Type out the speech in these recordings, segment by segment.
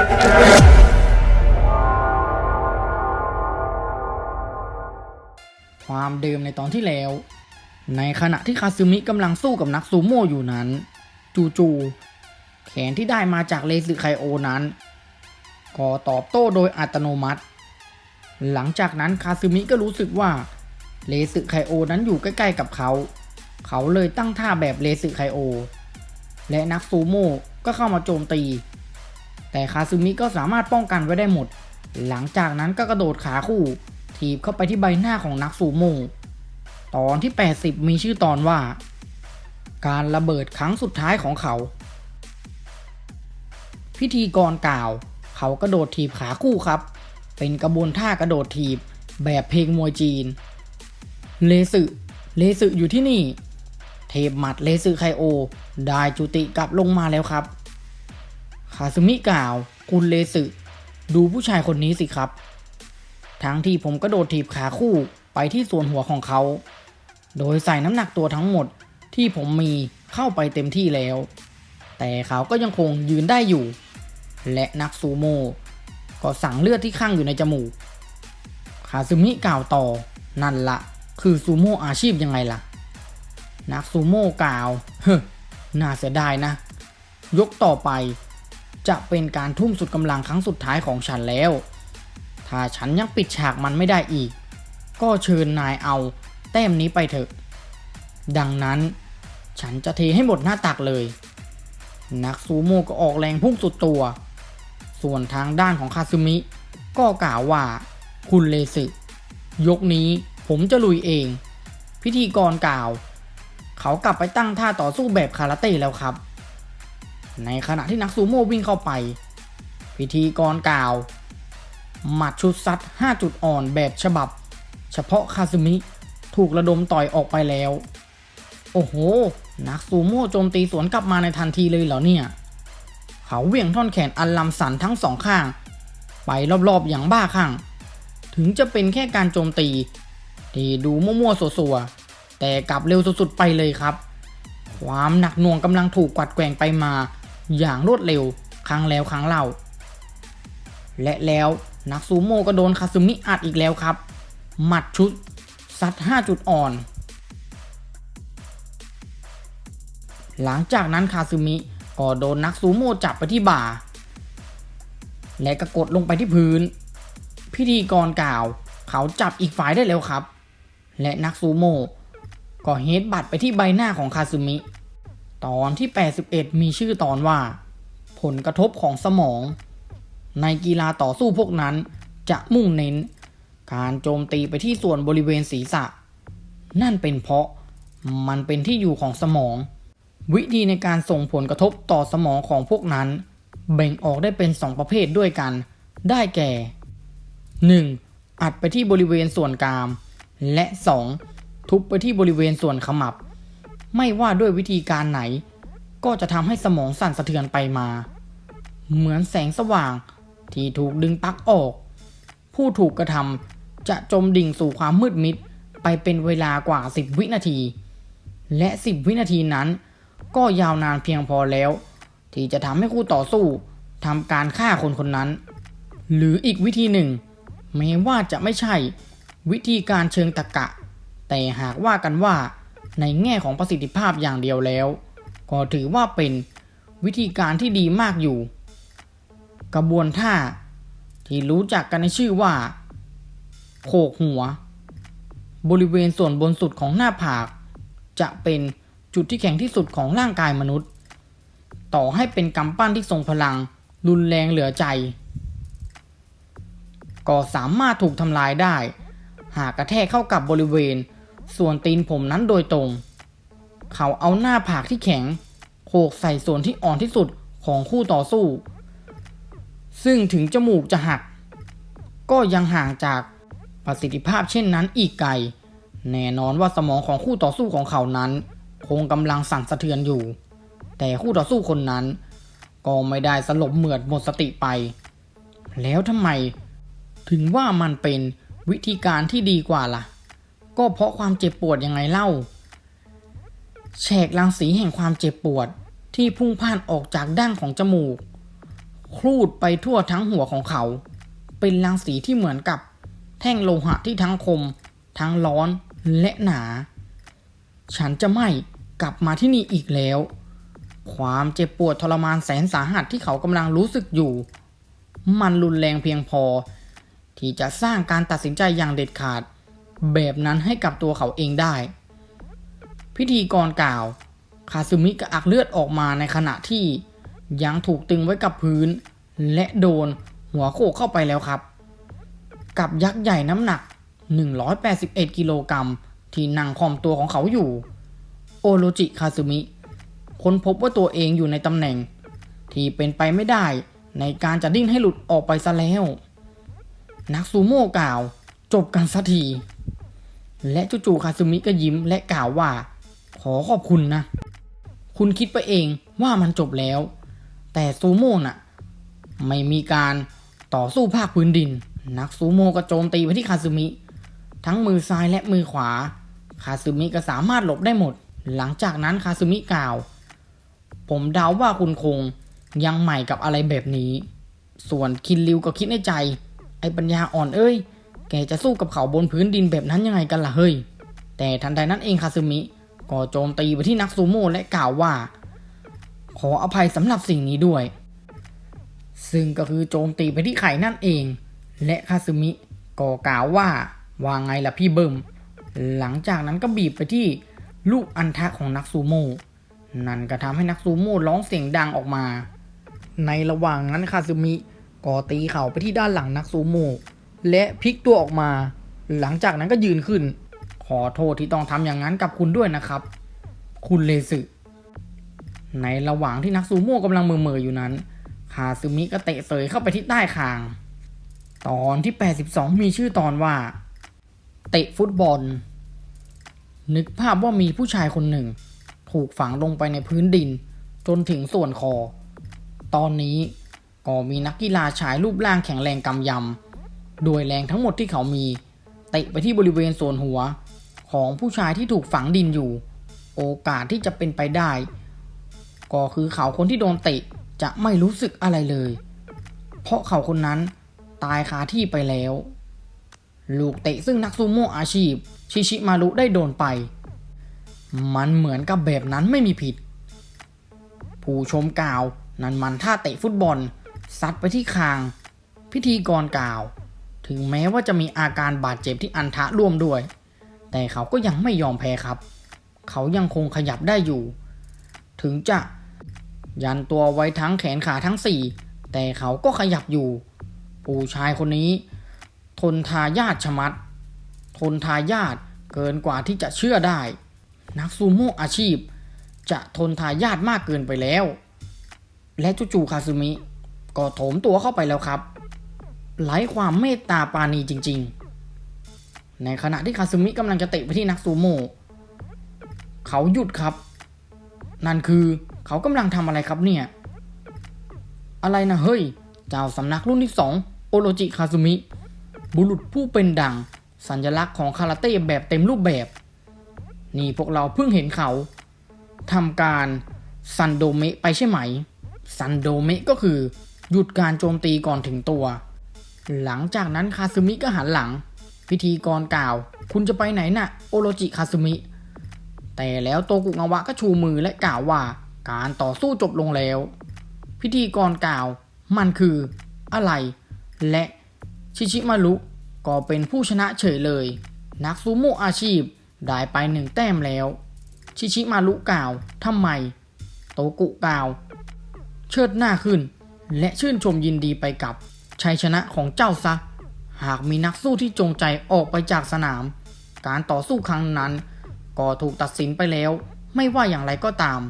ความเดิมในตอนที่แล้ว ในขณะที่คาซึมิกำลังสู้กับนักซูโม่อยู่นั้น จู่ๆแขนที่ได้มาจากเลซึไคโอนั้นก็ตอบโต้โดยอัตโนมัติ หลังจากนั้นคาซึมิก็รู้สึกว่าเลซึไคโอนั้นอยู่ใกล้ๆกับเขา เขาเลยตั้งท่าแบบเลซึไคโอ และนักซูโม่ก็เข้ามาโจมตี แต่คาซึมิก็สามารถป้องกันไว้ได้หมด หลังจากนั้นก็กระโดดขาคู่ ถีบเข้าไปที่ใบหน้าของนักซูโมตอนที่ 80 มีชื่อตอนว่า การระเบิดครั้งสุดท้ายของเขา พิธีกรกล่าว เขากระโดดถีบขาคู่ครับ เป็นกระบวนท่ากระโดดถีบแบบเพลงมวยจีน เลสึเลสึอยู่ที่นี่ เทปหมัดเลสึไคโอ ได้จุติกลับลงมาแล้วครับาซึมิกล่าว คุณเลสึดูผู้ชายคนนี้สิครับ ทั้งที่ผมกระโดดถีบขาคู่ไปที่ส่วนหัวของเขา โดยใส่น้ำหนักตัวทั้งหมดที่ผมมีเข้าไปเต็มที่แล้ว แต่เขาก็ยังคงยืนได้อยู่ และนักซูโม่ก็สั่งเลือดที่ข้างอยู่ในจมูก คาซึมิกล่าวต่อ นั่นละ คือซูโม่อาชีพยังไงล่ะ นักซูโม่กล่าว เฮ้น่าเสียดายนะ ยกต่อไป จะเป็นการทุ่มสุดกำลังครั้งสุดท้ายของฉันแล้ว ถ้าฉันยังปิดฉากมันไม่ได้อีก ก็เชิญนายเอาแต้มนี้ไปเถอะ ดังนั้นฉันจะเทให้หมดหน้าตักเลย นักซูโม่ก็ออกแรงพุ่งสุดตัว ส่วนทางด้านของคาซึมิ ก็กล่าวว่า คุณเลสึยกนี้ผมจะลุยเอง พิธีกรกล่าว เขากลับไปตั้งท่าต่อสู้แบบคาราเต้แล้วครับ ในขณะที่นักซูโม่วิ่งเข้าไป พิธีกรกล่าว หมัดชุดซัด 5 จุดอ่อนแบบฉบับ เฉพาะคาซึมิถูกระดมต่อยออกไปแล้ว โอ้โห นักซูโม่โจมตีสวนกลับมาในทันทีเลยเหรอเนี่ย เขาเวี่ยงท่อนแขนอันลำสันทั้งสองข้าง ไปรอบๆอย่างบ้าคลั่ง ถึงจะเป็นแค่การโจมตี ที่ดูมั่วๆสัวๆแต่กลับเร็วสุดๆไปเลยครับ ความหนักหน่วงกำลังถูกกวัดแกว่งไปมา อย่างรวดเร็วครั้งแล้วครั้งเล่า และแล้วนักซูโม่ก็โดนคาซึมิอัดอีกแล้วครับ หมัดชุดซัด 5 จุดอ่อน หลังจากนั้นคาซึมิก็โดนนักซูโม่จับไปที่บ่า และก็กดลงไปที่พื้น พิธีกรกล่าว เขาจับอีกฝ่ายได้แล้วครับ และนักซูโม่ก็เฮดบัตไปที่ใบหน้าของคาซึมิ ตอนที่ 81 มีชื่อตอนว่า ผลกระทบของสมอง ในกีฬาต่อสู้พวกนั้นจะมุ่งเน้น การโจมตีไปที่ส่วนบริเวณศีรษะ นั่นเป็นเพราะมันเป็นที่อยู่ของสมอง วิธีในการส่งผลกระทบต่อสมองของพวกนั้น แบ่งออกได้เป็น2ประเภทด้วยกัน ได้แก่ 1. อัดไปที่บริเวณส่วนกราม และ 2. ทุบไปที่บริเวณส่วนขมับ ไม่ว่าด้วยวิธีการไหน ก็จะทำให้สมองสั่นสะเทือนไปมา เหมือนแสงสว่างที่ถูกดึงปลั๊กออก ผู้ถูกกระทำจะจมดิ่งสู่ความมืดมิดไปเป็นเวลากว่า10วินาที และ10วินาทีนั้น ก็ยาวนานเพียงพอแล้ว ที่จะทำให้คู่ต่อสู้ทำการฆ่าคนคนนั้น หรืออีกวิธีหนึ่งแม้ว่าจะไม่ใช่วิธีการเชิงตะกะ แต่หากว่ากันว่า ในแง่ของประสิทธิภาพอย่างเดียวแล้ว ก็ถือว่าเป็นวิธีการที่ดีมากอยู่ กระบวนท่า ที่รู้จักกันในชื่อว่า โขกหัว บริเวณส่วนบนสุดของหน้าผาก จะเป็นจุดที่แข็งที่สุดของร่างกายมนุษย์ ต่อให้เป็นกำปั้นที่ทรงพลัง รุนแรงเหลือใจ ก็สามารถถูกทำลายได้ หากกระแทกเข้ากับบริเวณ ส่วนตีนผมนั้นโดยตรง เขาเอาหน้าผากที่แข็ง โขกใส่ส่วนที่อ่อนที่สุดของคู่ต่อสู้ ซึ่งถึงจมูกจะหัก ก็ยังห่างจากประสิทธิภาพเช่นนั้นอีกไกล แน่นอนว่าสมองของคู่ต่อสู้ของเขานั้น คงกำลังสั่นสะเทือนอยู่ แต่คู่ต่อสู้คนนั้น ก็ไม่ได้สลบเหมือดหมดสติไป แล้วทำไม ถึงว่ามันเป็นวิธีการที่ดีกว่าล่ะ ก็เพราะความเจ็บปวดยังไงเล่า แฉกรังสีแห่งความเจ็บปวดที่พุ่งพ่านออกจากด้านของจมูกครูดไปทั่วทั้งหัวของเขา เป็นรังสีที่เหมือนกับ แท่งโลหะที่ทั้งคม ทั้งร้อนและหนา ฉันจะไม่กลับมาที่นี่อีกแล้ว ความเจ็บปวดทรมานแสนสาหัสที่เขากำลังรู้สึกอยู่ มันรุนแรงเพียงพอ ที่จะสร้างการตัดสินใจอย่างเด็ดขาด แบบนั้นให้กับตัวเขาเองได้ พิธีกรกล่าว คาซึมิกระอักเลือดออกมาในขณะที่ยังถูกตึงไว้กับพื้น และโดนหัวโขกเข้าไปแล้วครับ กับยักษ์ใหญ่น้ำหนัก 181 กิโลกรัมที่นั่งคอมตัวของเขาอยู่ โอโรจิคาซึมิค้นพบว่าตัวเองอยู่ในตำแหน่ง ที่เป็นไปไม่ได้ในการจะดิ้นให้หลุดออกไปซะแล้ว นักซูโม่กล่าว จบกันสักที และจู่ๆคาซึมิก็ยิ้มและกล่าวว่า ขอขอบคุณนะ คุณคิดไปเองว่ามันจบแล้ว แต่ซูโม่น่ะ ไม่มีการต่อสู้ภาคพื้นดิน นักซูโม่ก็โจมตีไปที่คาซึมิ ทั้งมือซ้ายและมือขวา คาซึมิก็สามารถหลบได้หมด หลังจากนั้นคาซึมิกล่าว ผมเดาว่าคุณคงยังใหม่กับอะไรแบบนี้ ส่วนคินริวก็คิดในใจ ไอ้ปัญญาอ่อนเอ้ย แกจะสู้กับเขาบนพื้นดินแบบนั้นยังไงกันล่ะเฮ้ย แต่ทันใดนั้นเองคาซึมิก็โจมตีไปที่นักซูโม่และกล่าวว่า ขออภัยสำหรับสิ่งนี้ด้วย ซึ่งก็คือโจมตีไปที่ไข่นั่นเอง และคาซึมิก็กล่าวว่าว่าไงล่ะพี่เบิมหลังจากนั้นก็บีบไปที่ลูกอันทะของนักซูโม่นั่นก็ทำให้นักซูโม่ร้องเสียงดังออกมา ในระหว่างนั้นคาซึมิก็ตีเข่าไปที่ด้านหลังนักซูโม่ และพลิกตัวออกมา หลังจากนั้นก็ยืนขึ้น ขอโทษที่ต้องทำอย่างนั้นกับคุณด้วยนะครับ คุณเลสึในระหว่างที่นักซูโม่กำลังเมื่อๆอยู่นั้น คาซึมิก็เตะเสยเข้าไปที่ใต้คาง ตอนที่ 82 มีชื่อตอนว่า เตะฟุตบอล นึกภาพว่ามีผู้ชายคนหนึ่ง ถูกฝังลงไปในพื้นดิน จนถึงส่วนคอ ตอนนี้ก็มีนักกีฬาชายรูปร่างแข็งแรงกำยำ โดยแรงทั้งหมดที่เขามี เตะไปที่บริเวณส่วนหัว ของผู้ชายที่ถูกฝังดินอยู่ โอกาสที่จะเป็นไปได้ ก็คือเขาคนที่โดนเตะจะไม่รู้สึกอะไรเลย เพราะเขาคนนั้นตายคาที่ไปแล้ว ลูกเตะซึ่งนักซูโม่อาชีพ ชิชิมารุได้โดนไป มันเหมือนกับแบบนั้นไม่มีผิด ผู้ชมกล่าว นั่นมันท่าเตะฟุตบอลซัดไปที่คาง พิธีกรกล่าว ถึงแม้ว่าจะมีอาการบาดเจ็บที่อันทะร่วมด้วย แต่เขาก็ยังไม่ยอมแพ้ครับ เขายังคงขยับได้อยู่ ถึงจะยันตัวไว้ทั้งแขนขาทั้งสี่แต่เขาก็ขยับอยู่ ผู้ชายคนนี้ ทนทายาทชมัด ทนทายาทเกินกว่าที่จะเชื่อได้ นักซูโม่อาชีพ จะทนทายาทมากเกินไปแล้ว และจู่ๆคาซึมิก็โถมตัวเข้าไปแล้วครับ ไร้ความเมตตาปาณีจริง ๆ ในขณะที่คาซึมิกำลังจะเตะไปที่นักซูโม่เขาหยุดครับ นั่นคือเขากำลังทำอะไรครับเนี่ย อะไรนะเฮ้ย เจ้าสำนักรุ่นที่สองโอโรจิคาซุมิ บุรุษผู้เป็นดัง สัญลักษณ์ของคาราเต้แบบเต็มรูปแบบ นี่พวกเราเพิ่งเห็นเขาทำการซันโดเมะไปใช่ไหม ซันโดเมะก็คือหยุดการโจมตีก่อนถึงตัว หลังจากนั้นคาซึมิก็หันหลัง พิธีกรกล่าว คุณจะไปไหนน่ะ โอโรจิคาซึมิ แต่แล้วโตกุงาวะก็ชูมือและกล่าวว่า การต่อสู้จบลงแล้ว พิธีกรกล่าว มันคือ อะไร และชิชิมารุก็เป็นผู้ชนะเฉยเลย นักซูโม่อาชีพได้ไปหนึ่งแต้มแล้ว ชิชิมารุกล่าวทำไม โตกุกล่าว เชิดหน้าขึ้น และชื่นชมยินดีไปกับ ชัยชนะของเจ้าซะ หากมีนักสู้ที่จงใจออกไปจากสนาม การต่อสู้ครั้งนั้น ก็ถูกตัดสินไปแล้ว ไม่ว่าอย่างไรก็ตาม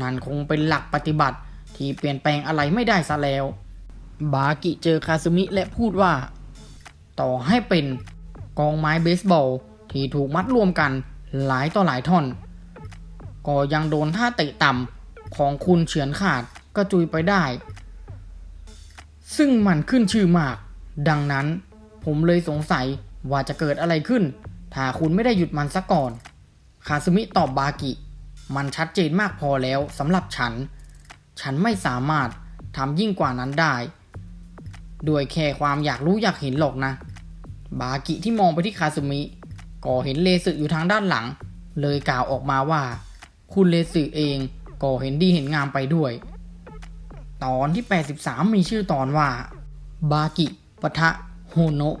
นั่นคงเป็นหลักปฏิบัติที่เปลี่ยนแปลงอะไรไม่ได้ซะแล้ว บากิเจอคาซึมิและพูดว่า ต่อให้เป็นกองไม้เบสบอลที่ถูกมัดรวมกันหลายต่อหลายท่อน ก็ยังโดนท่าเตะต่ำของคุณเฉือนขาดก็จุยไปได้ ซึ่งมันขึ้นชื่อมาก ดังนั้น ผมเลยสงสัยว่าจะเกิดอะไรขึ้น ถ้าคุณไม่ได้หยุดมันซะก่อน คาซึมิตอบบากิ มันชัดเจนมากพอแล้วสำหรับฉัน ฉันไม่สามารถทำยิ่งกว่านั้นได้ ด้วยแค่ความอยากรู้อยากเห็นหรอกนะ บากิที่มองไปที่คาซุมิก็เห็นเลสึอยู่ทางด้านหลัง เลยกล่าวออกมาว่า คุณเลสึเองก็เห็นดีเห็นงามไปด้วย ตอนที่ 83 มีชื่อตอนว่า บากิปะทะโฮโนะ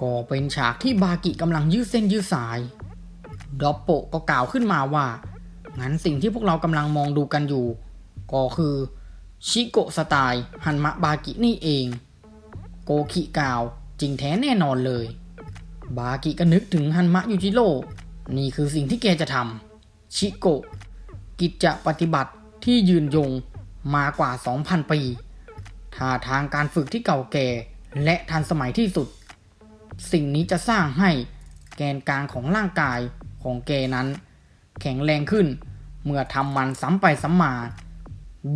ก็เป็นฉากที่บากิกำลังยืดเส้นยืดสายดอปโปก็กล่าวขึ้นมาว่า งั้นสิ่งที่พวกเรากำลังมองดูกันอยู่ ก็คือชิโกะสไตล์ฮันมะบากินี่เอง โกคิกล่าวจริงแท้แน่นอนเลย บากิก็นึกถึงฮันมะยูจิโร่นี่คือสิ่งที่แกจะทำชิโกะกิจจะปฏิบัติที่ยืนยง มากว่า 2,000 ปีท่าทางการฝึกที่เก่าแก่และทันสมัยที่สุด สิ่งนี้จะสร้างให้แกนกลางของร่างกายของแกนั้น แข็งแรงขึ้น เมื่อทำมันซ้ำไปซ้ำมา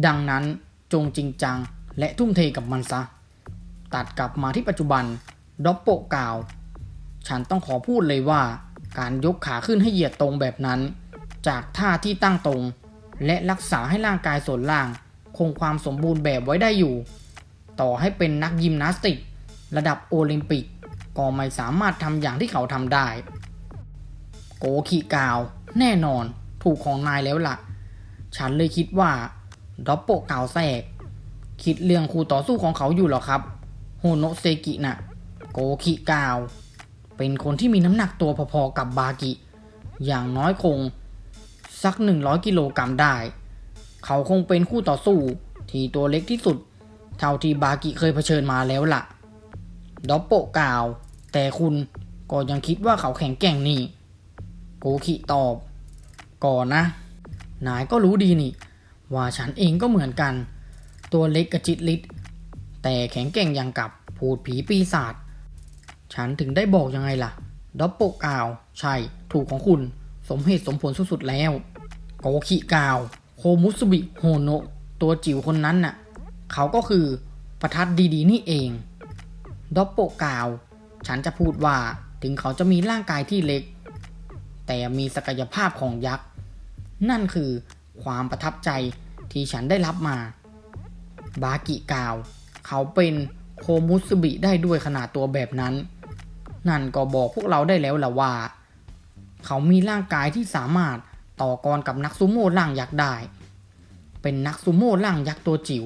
ดังนั้นจงจริงจังและทุ่มเทกับมันซะ ตัดกลับมาที่ปัจจุบันดอปโปกล่าว ฉันต้องขอพูดเลยว่า การยกขาขึ้นให้เหยียดตรงแบบนั้น จากท่าที่ตั้งตรง และรักษาให้ร่างกายส่วนล่าง คงความสมบูรณ์แบบไว้ได้อยู่ ต่อให้เป็นนักยิมนาสติก ระดับโอลิมปิก ก็ไม่สามารถทำอย่างที่เขาทำได้ โกขีกาว แน่นอนถูกของนายแล้วล่ะ ฉันเลยคิดว่าดอปโปกาวแทกคิดเรื่องคู่ต่อสู้ของเขาอยู่หรอครับ โฮโนเซกิน่ะ โกคิกาว เป็นคนที่มีน้ำหนักตัวพอๆกับบากิ อย่างน้อยคง สัก 100 กิโลกรัมได้ เขาคงเป็นคู่ต่อสู้ที่ตัวเล็กที่สุด เท่าที่บากิเคยเผชิญมาแล้วล่ะ ดอปโปกล่าว แต่คุณก็ยังคิดว่าเขาแข็งแกร่งนี่ โกคิตอบ ก่อนนะ นายก็รู้ดีนี่ ว่าฉันเองก็เหมือนกัน ตัวเล็กกระจิตลิดแต่แข็งแกร่งอย่างกับพูดผีปีศาจ ฉันถึงได้บอกยังไงล่ะ ดอปโปกล่าว ใช่ ถูกของคุณ สมเหตุสมผลสุดๆแล้ว โกคิกล่าว โคมุสุบิโฮโนะตัวจิ๋วคนนั้นน่ะ เขาก็คือประทัดดีๆ นี่เองดอปโปกล่าว ฉันจะพูดว่าถึงเขาจะมีร่างกายที่เล็ก แต่มีศักยภาพของยักษ์ นั่นคือความประทับใจที่ฉันได้รับมา บากิกล่าว เขาเป็นโคมุสบิได้ด้วยขนาดตัวแบบนั้น นั่นก็บอกพวกเราได้แล้วแหละว่า เขามีร่างกายที่สามารถ ต่อกรกับนักซูโม่ร่างยักษ์ได้ เป็นนักซูโม่ร่างยักษ์ตัวจิ๋ว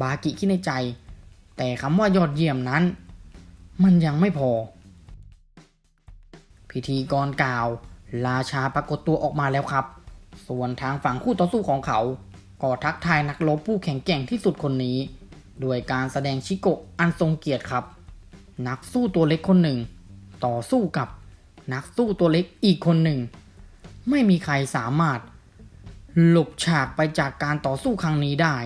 บากิคิดในใจ แต่คำว่ายอดเยี่ยมนั้น มันยังไม่พอ พิธีกรกล่าว ราชาปรากฏตัวออกมาแล้วครับ ส่วนทางฝั่งคู่ต่อสู้ของเขาก็ทักทายนักรบผู้แข็งแกร่งที่สุดคนนี้ ด้วยการแสดงชิโกะอันทรงเกียรติครับ นักสู้ตัวเล็กคนหนึ่ง ต่อสู้กับนักสู้ตัวเล็กอีกคนหนึ่ง ไม่มีใครสามารถหลบฉากไปจากการต่อสู้ครั้งนี้ได้